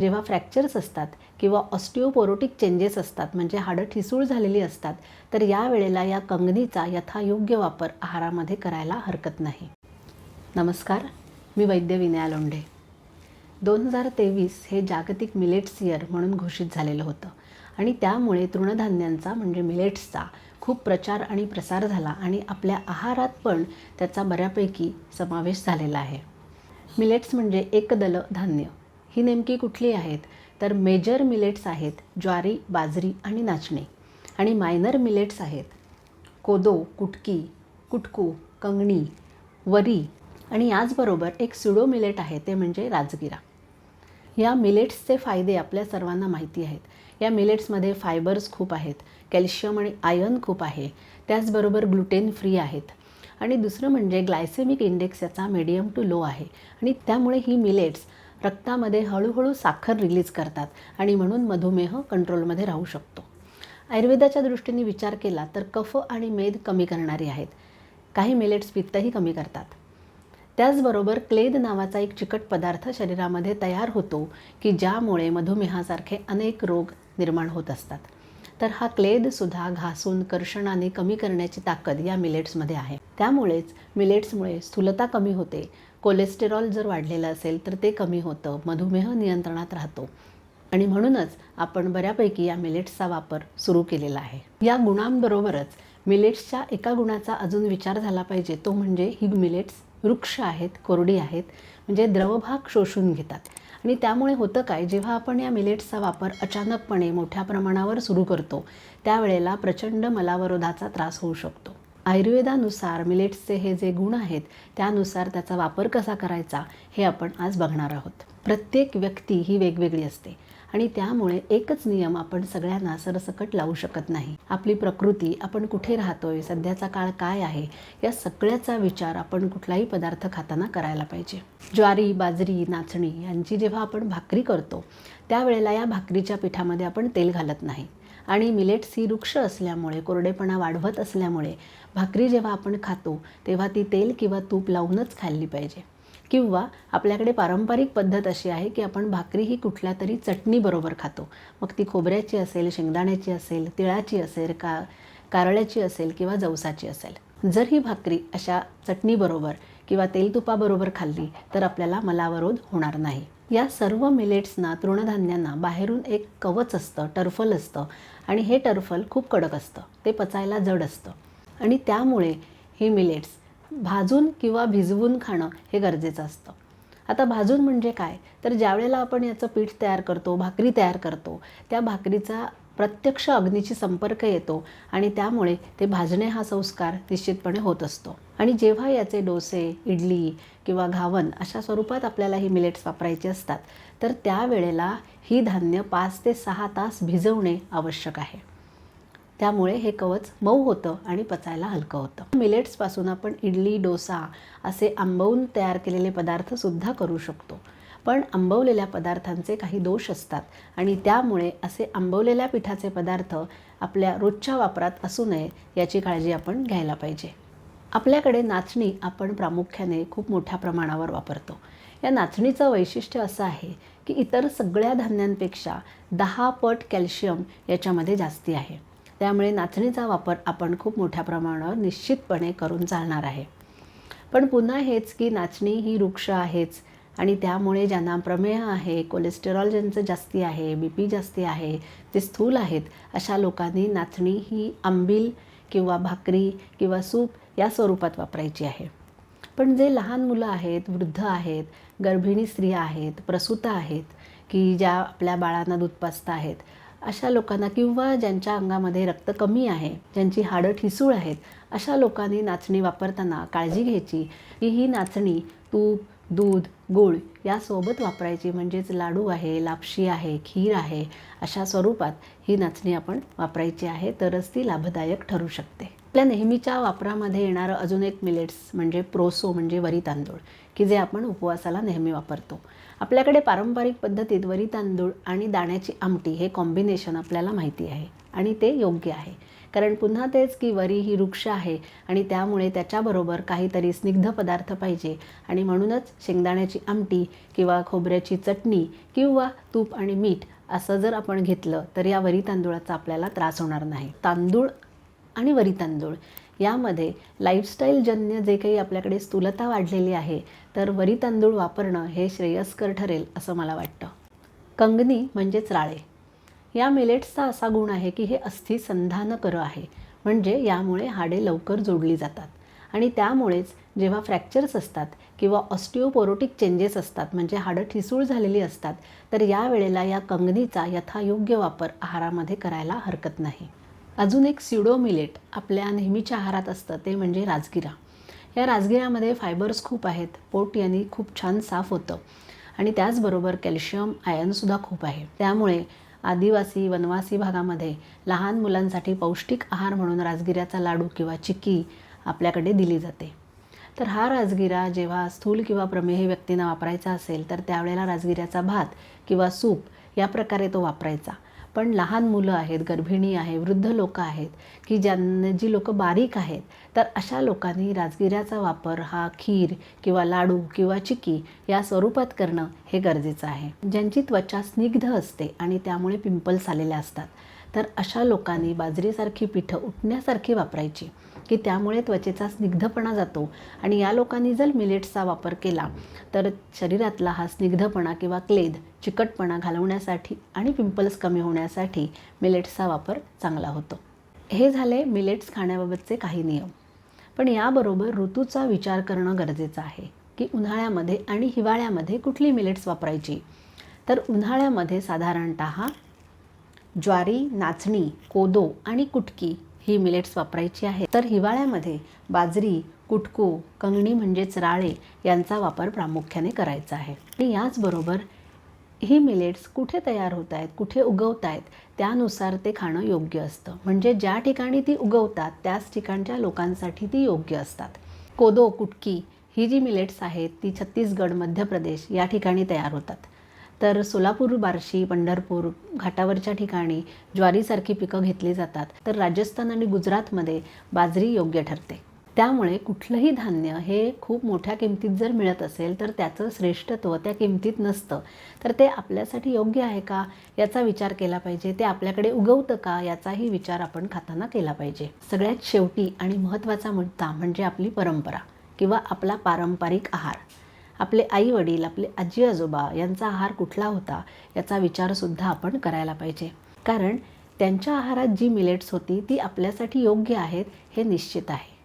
जेव्हा फ्रॅक्चर्स असतात किंवा ऑस्टिओपोरोटिक चेंजेस असतात म्हणजे हाडं ठिसूळ झालेली असतात तर या वेळेला या कंगनीचा यथायोग्य वापर आहारामध्ये करायला हरकत नाही. नमस्कार मी वैद्य विनया लोंढे. दोन हजार तेवीस हे जागतिक मिलेट्स इयर म्हणून घोषित झालेलं होतं आणि त्यामुळे तृणधान्यांचा म्हणजे मिलेट्सचा खूप प्रचार आणि प्रसार झाला आणि आपल्या आहारात पण त्याचा बऱ्यापैकी समावेश झालेला आहे. मिलेट्स म्हणजे एकदल धान्य. ही नेमकी कुठली आहेत? तर मेजर मिलेट्स आहेत ज्वारी बाजरी आणि नाचणे. आणि मायनर मिलेट्स आहेत कोदो कुटकी कुटकू कंगणी वरी आणि याचबरोबर एक सुडो मिलेट आहे ते म्हणजे राजगिरा. या मिलेट्सचे फायदे आपल्या सर्वांना माहिती आहेत. या मिलेट्समध्ये फायबर्स खूप आहेत कॅल्शियम आणि आयर्न खूप आहे त्याचबरोबर ग्लुटेन फ्री आहेत. आणि दुसरं म्हणजे ग्लायसेमिक इंडेक्स याचा मीडियम टू लो आहे. आणि त्यामुळे ही मिलेट्स रक्तामध्ये हळूहळू साखर रिलीज करतात आणि म्हणून मधुमेह कंट्रोलमध्ये राहू शकतो. आयुर्वेदाच्या दृष्टीने विचार केला तर कफ आणि मेद कमी करणारी आहेत. काही मिलेट्स पित्तही कमी करतात. त्याचबरोबर क्लेद नावाचा एक चिकट पदार्थ शरीरामध्ये तयार होतो की ज्यामुळे मधुमेहासारखे अनेक रोग निर्माण होत असतात. तर हा क्लेदसुद्धा घासून कर्षणाने कमी करण्याची ताकद या मिलेट्समध्ये आहे. त्यामुळेच मिलेट्समुळे स्थूलता कमी होते कोलेस्टेरॉल जर वाढलेलं असेल तर ते कमी होतं मधुमेह नियंत्रणात राहतो. आणि म्हणूनच आपण बऱ्यापैकी या मिलेट्सचा वापर सुरू केलेला आहे. या गुणांबरोबरच मिलेट्सच्या एका गुणाचा अजून विचार झाला पाहिजे तो म्हणजे ही मिलेट्स वृक्ष आहेत कोरडी आहेत म्हणजे द्रवभाग शोषून घेतात. आणि त्यामुळे होतं काय जेव्हा आपण या मिलेट्सचा वापर अचानकपणे मोठ्या प्रमाणावर सुरू करतो त्यावेळेला प्रचंड मलावरोधाचा त्रास होऊ शकतो. आयुर्वेदानुसार मिलेट्सचे हे जे गुण आहेत त्यानुसार त्याचा वापर कसा करायचा हे आपण आज बघणार आहोत. प्रत्येक व्यक्ती ही वेगवेगळी असते आणि त्यामुळे एकच नियम आपण सगळ्यांना सरसकट लावू शकत नाही. आपली प्रकृती आपण कुठे राहतोय सध्याचा काळ काय आहे या सगळ्याचा विचार आपण कुठलाही पदार्थ खाताना करायला पाहिजे. ज्वारी बाजरी नाचणी यांची जेव्हा आपण भाकरी करतो त्यावेळेला या भाकरीच्या पिठामध्ये आपण तेल घालत नाही. आणि मिलेट्स ही वृक्ष असल्यामुळे कोरडेपणा वाढवत असल्यामुळे भाकरी जेव्हा आपण खातो तेव्हा ती तेल किंवा तूप लावूनच खाल्ली पाहिजे. किंवा आपल्याकडे पारंपरिक पद्धत अशी आहे की आपण भाकरी ही कुठल्या तरी चटणीबरोबर खातो. मग ती खोबऱ्याची असेल शेंगदाण्याची असेल तिळाची असेल का कारळ्याची असेल किंवा जवसाची असेल. जर ही भाकरी अशा चटणीबरोबर किंवा तेलतुपाबरोबर खाल्ली तर आपल्याला मलावरोध होणार नाही. या सर्व मिलेट्सना तृणधान्यांना बाहेरून एक कवच असतं टर्फल असतं. आणि हे टर्फल खूप कडक असतं. ते पचायला जड असतं. आणि त्यामुळे ही मिलेट्स भाजून किंवा भिजवून खाणं हे गरजेचं असतं. आता भाजून म्हणजे काय? तर ज्यावेळेला आपण याचं पीठ तयार करतो भाकरी तयार करतो त्या भाकरीचा प्रत्यक्ष अग्नीची संपर्क येतो आणि त्यामुळे ते भाजणे हा संस्कार निश्चितपणे होत असतो. आणि जेव्हा याचे डोसे इडली किंवा घावन अशा स्वरूपात आपल्याला ही मिलेट्स वापरायची असतात तर त्यावेळेला ही धान्य पाच ते सहा तास भिजवणे आवश्यक आहे. त्यामुळे हे कवच मऊ होतं आणि पचायला हलकं होतं. मिलेट्सपासून आपण इडली डोसा असे आंबवून तयार केलेले पदार्थसुद्धा करू शकतो. पण आंबवलेल्या पदार्थांचे काही दोष असतात. आणि त्यामुळे असे आंबवलेल्या पिठाचे पदार्थ आपल्या रोजच्या वापरात असू नये याची काळजी आपण घ्यायला पाहिजे. आपल्याकडे नाचणी आपण प्रामुख्याने खूप मोठ्या प्रमाणावर वापरतो. या नाचणीचं वैशिष्ट्य असं आहे की इतर सगळ्या धान्यांपेक्षा दहा पट कॅल्शियम याच्यामध्ये जास्ती आहे. त्यामुळे नाचणीचा वापर आपण खूप मोठ्या प्रमाणावर निश्चितपणे करून चालणार आहे. पण पुन्हा हेच की नाचणी ही वृक्ष आहेच आणि त्यामुळे ज्यांना प्रमेह आहे कोलेस्टेरॉल ज्यांचं जास्ती आहे बी पी जास्ती आहे ते स्थूल आहेत अशा लोकांनी नाचणी ही आंबील किंवा भाकरी किंवा सूप या स्वरूपात वापरायची आहे. पण जे लहान मुलं आहेत वृद्ध आहेत गर्भिणी स्त्रिया आहेत प्रसूता आहेत की ज्या आपल्या बाळांना दूध पाजता आहेत अशा लोकांना किंवा ज्यांच्या अंगामध्ये रक्त कमी आहे ज्यांची हाडं ठिसूळ आहेत अशा लोकांनी नाचणी वापरताना काळजी घ्यायची की ही नाचणी तूप दूध गूळ यासोबत वापरायची. म्हणजेच लाडू आहे लापशी आहे खीर आहे अशा स्वरूपात ही नाचणी आपण वापरायची आहे. तरच ती लाभदायक ठरू शकते. आपल्या नेहमीच्या वापरामध्ये येणारं अजून एक मिलेट्स म्हणजे प्रोसो म्हणजे वरी तांदूळ की जे आपण उपवासाला नेहमी वापरतो. आपल्याकडे पारंपरिक पद्धतीत वरी तांदूळ आणि दाण्याची आमटी हे कॉम्बिनेशन आपल्याला माहिती आहे आणि ते योग्य आहे. कारण पुन्हा तेच की वरी ही वृक्ष आहे आणि त्यामुळे त्याच्याबरोबर काहीतरी स्निग्ध पदार्थ पाहिजे. आणि म्हणूनच शेंगदाण्याची आमटी किंवा खोबऱ्याची चटणी किंवा तूप आणि मीठ असं जर आपण घेतलं तर या वरी तांदूळाचा आपल्याला त्रास होणार नाही. तांदूळ आणि वरी तांदूळ यामध्ये लाईफस्टाईलजन्य जे काही आपल्याकडे स्थूलता वाढलेली आहे तर वरी तांदूळ वापरणं हे श्रेयस्कर ठरेल असं मला वाटतं. कंगनी म्हणजेच राळे. या मिलेट्सचा असा गुण आहे की हे अस्थिसंधानकर आहे. म्हणजे यामुळे हाडे लवकर जोडली जातात. आणि त्यामुळेच जेव्हा फ्रॅक्चर्स असतात किंवा ऑस्टिओपोरोटिक चेंजेस असतात म्हणजे हाडं ठिसूळ झालेली असतात तर या वेळेला या कंगनीचा यथायोग्य वापर आहारामध्ये करायला हरकत नाही. अजून एक स्युडो मिलेट आपल्या नेहमीच्या आहारात असतं ते म्हणजे राजगिरा. या राजगिऱ्यामध्ये फायबर्स खूप आहेत पोट यांनी खूप छान साफ होतं. आणि त्याचबरोबर कॅल्शियम आयनसुद्धा खूप आहे. त्यामुळे आदिवासी वनवासी भागामध्ये लहान मुलांसाठी पौष्टिक आहार म्हणून राजगिऱ्याचा लाडू किंवा चिक्की आपल्याकडे दिली जाते. तर हा राजगिरा जेव्हा स्थूल किंवा प्रमेही व्यक्तींना वापरायचा असेल तर त्यावेळेला राजगिऱ्याचा भात किंवा सूप या प्रकारे तो वापरायचा. पण लहान मुलं आहेत गर्भिणी आहे वृद्ध लोक आहेत की ज्यांना जी लोकं बारीक आहेत तर अशा लोकांनी राजगिऱ्याचा वापर हा खीर किंवा लाडू किंवा चिकी या स्वरूपात करणं हे गरजेचं आहे. ज्यांची त्वचा स्निग्ध असते आणि त्यामुळे पिंपल्स आलेल्या असतात तर अशा लोकांनी बाजरीसारखी पिठं उठण्यासारखी वापरायची. की त्यामुळे त्वचेचा स्निग्धपणा जातो. आणि या लोकांनी जर मिलेट्सचा वापर केला तर शरीरातला हा स्निग्धपणा किंवा क्लेद चिकटपणा घालवण्यासाठी आणि पिंपल्स कमी होण्यासाठी मिलेट्सचा वापर चांगला होतो. हे झाले मिलेट्स खाण्याबाबतचे काही नियम. पण याबरोबर ऋतूचा विचार करणं गरजेचं आहे की उन्हाळ्यामध्ये आणि हिवाळ्यामध्ये कुठली मिलेट्स वापरायची? तर उन्हाळ्यामध्ये साधारणत ज्वारी नाचणी कोदो आणि कुटकी ही मिलेट्स वापरायची आहे तर हिवाळ्यामध्ये बाजरी कुटकू कंगणी म्हणजेच राळे यांचा वापर प्रामुख्याने करायचा आहे. आणि याचबरोबर ही मिलेट्स कुठे तयार होत आहेत कुठे उगवत आहेत त्यानुसार ते खाणं योग्य असतं. म्हणजे ज्या ठिकाणी ती उगवतात त्याच ठिकाणच्या लोकांसाठी ती योग्य असतात. कोदो कुटकी ही जी मिलेट्स आहेत ती छत्तीसगड मध्य प्रदेश या ठिकाणी तयार होतात. तर सोलापूर बार्शी पंढरपूर घाटावरच्या ठिकाणी ज्वारीसारखी पिकं घेतली जातात. तर राजस्थान आणि गुजरातमध्ये बाजरी योग्य ठरते. त्यामुळे कुठलंही धान्य हे खूप मोठ्या किमतीत जर मिळत असेल तर त्याचं श्रेष्ठत्व त्या किमतीत नसतं. तर ते आपल्यासाठी योग्य आहे का याचा विचार केला पाहिजे. ते आपल्याकडे उगवतं का याचाही विचार आपण खाताना केला पाहिजे. सगळ्यात शेवटी आणि महत्त्वाचा मुद्दा म्हणजे आपली परंपरा किंवा आपला पारंपरिक आहार. आपले आई वडील आपले आजी आजोबा यांचा आहार कुठला होता याचा विचारसुद्धा आपण करायला पाहिजे. कारण त्यांच्या आहारात जी मिलेट्स होती ती आपल्यासाठी योग्य आहेत हे निश्चित आहे.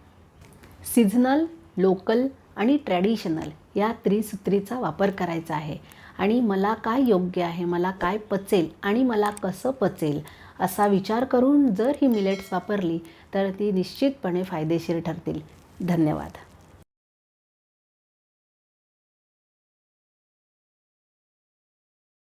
सिझनल लोकल आणि ट्रॅडिशनल या त्रिसूत्रीचा वापर करायचा आहे. आणि मला काय योग्य आहे मला काय पचेल आणि मला कसं पचेल असा विचार करून जर ही मिलेट्स वापरली तर ती निश्चितपणे फायदेशीर ठरतील. धन्यवाद.